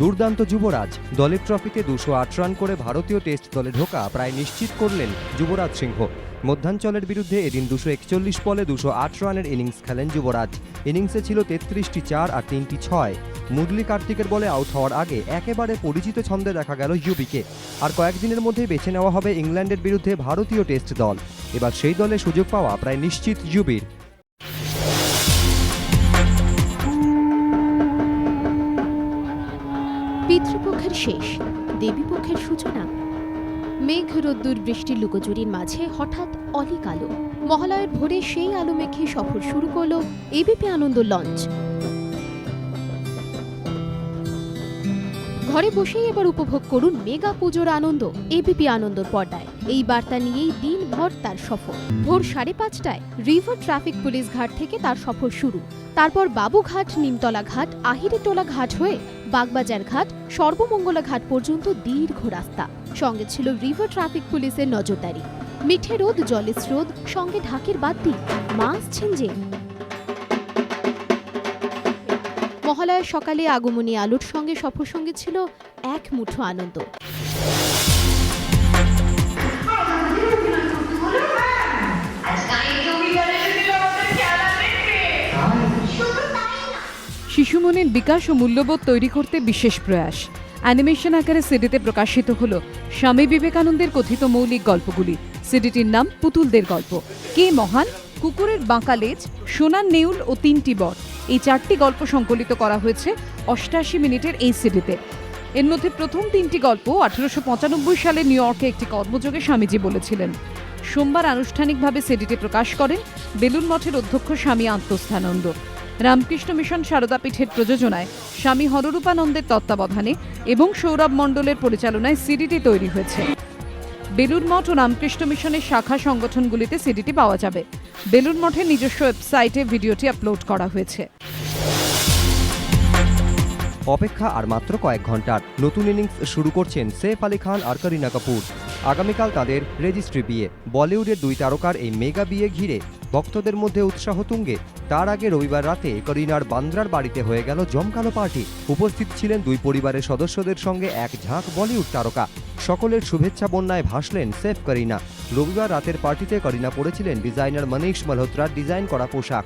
দুর্দান্ত যুবরাজ। দলের ট্রফিতে দুশো আট রান করে ভারতীয় টেস্ট দলে ঢোকা প্রায় নিশ্চিত করলেন যুবরাজ সিংহ। মধ্যাঞ্চলের বিরুদ্ধে এদিন দুশো একচল্লিশ বলে দুশো আট রানের ইনিংস খেলেন যুবরাজ। ইনিংসে ছিল তেত্রিশটি চার আর তিনটি ছয়। মুরলি কার্তিকের বলে আউট হওয়ার আগে একেবারে পরিচিত ছন্দে দেখা গেল ইউবিকে আর কয়েকদিনের মধ্যেই বেছে নেওয়া হবে ইংল্যান্ডের বিরুদ্ধে ভারতীয় টেস্ট দল। এবার সেই দলে সুযোগ পাওয়া প্রায় নিশ্চিত ইউবির পিতৃপক্ষের শেষ, দেবীপক্ষের সূচনা। মেঘ রোদ্দুর বৃষ্টির লুকোচুরির মাঝে হঠাৎ অলি কালো মহালয়ের ভোরে সেই আলো মেঘে সফর শুরু করল এবিপি আনন্দ লঞ্চ। ঘরে বসেই এবার উপভোগ করুন মেগা পুজোর আনন্দ এবিপি আনন্দর পর্দায়। এই বার্তা নিয়েই দিনভর তার সফর। ভোর সাড়ে পাঁচটায় রিভার ট্রাফিক পুলিশ ঘাট থেকে তার সফর শুরু। তারপর বাবুঘাট, নিমতলা ঘাট, আহিরিটোলা ঘাট হয়ে বাগবাজার ঘাট, সর্বমঙ্গলা ঘাট পর্যন্ত দীর্ঘ রাস্তা। সঙ্গে ছিল রিভার ট্রাফিক পুলিশের নজরদারি। মিঠে রোদ জলের স্রোত, সঙ্গে ঢাকের বাদ্যি মাছ ছিঞ্জে মহালয়ার সকালে আগমনী আলোর সঙ্গে সফর সঙ্গে ছিল এক মুঠো আনন্দ। শিশু মনের বিকাশ ও মূল্যবোধ তৈরি করতে বিশেষ প্রয়াস। অ্যানিমেশন আকারে সিডিতে প্রকাশিত হল স্বামী বিবেকানন্দের কথিত মৌলিক গল্পগুলি। সিডিটির নাম পুতুলদের গল্প। কে মহান? কুকুরের বাঁকা লেজ, সোনার নেউল ও তিনটি বর। এই চারটি গল্প সংকলিত করা হয়েছে অষ্টাশি মিনিটের এই সিডিতে। এর মধ্যে প্রথম তিনটি গল্প আঠারোশো পঁচানব্বই সালে নিউ ইয়র্কে একটি কর্মযোগে স্বামীজি বলেছিলেন। সোমবার আনুষ্ঠানিকভাবে সিডিটি প্রকাশ করেন বেলুন মঠের অধ্যক্ষ স্বামী আত্মস্থানন্দ রামকৃষ্ণ মিশন সারদা পীঠের প্রযোজনায় স্বামী হররূপানন্দের তত্ত্বাবধানে এবং সৌরভ মণ্ডলের পরিচালনায় সিডিটি তৈরি হয়েছে। বেলুর মঠ ও রামকৃষ্ণ মিশনের শাখা সংগঠনগুলিতে সিডিটি পাওয়া যাবে। বেলুর মঠের নিজস্ব ওয়েবসাইটে ভিডিওটি আপলোড করা হয়েছে। অপেক্ষা আর মাত্র কয়েক ঘণ্টার। নতুন ইনিংস শুরু করছেন সেফ আলী খান আর করিনা কাপুর। আগামীকাল তাদের রেজিস্ট্রি বিয়ে। বলিউডের দুই তারকার এই মেগা বিয়ে ঘিরে ভক্তদের মধ্যে উৎসাহ তুঙ্গে। তার আগে রবিবার রাতে করিনার বান্দ্রার বাড়িতে হয়ে গেল জমকালো পার্টি। উপস্থিত ছিলেন দুই পরিবারের সদস্যদের সঙ্গে এক ঝাঁক বলিউড তারকা। সকলের শুভেচ্ছা বন্যায় ভাসলেন সেফ করিনা। রবিবার রাতের পার্টিতে করিনা পড়েছিলেন ডিজাইনার মনীষ মালহোত্রার ডিজাইন করা পোশাক।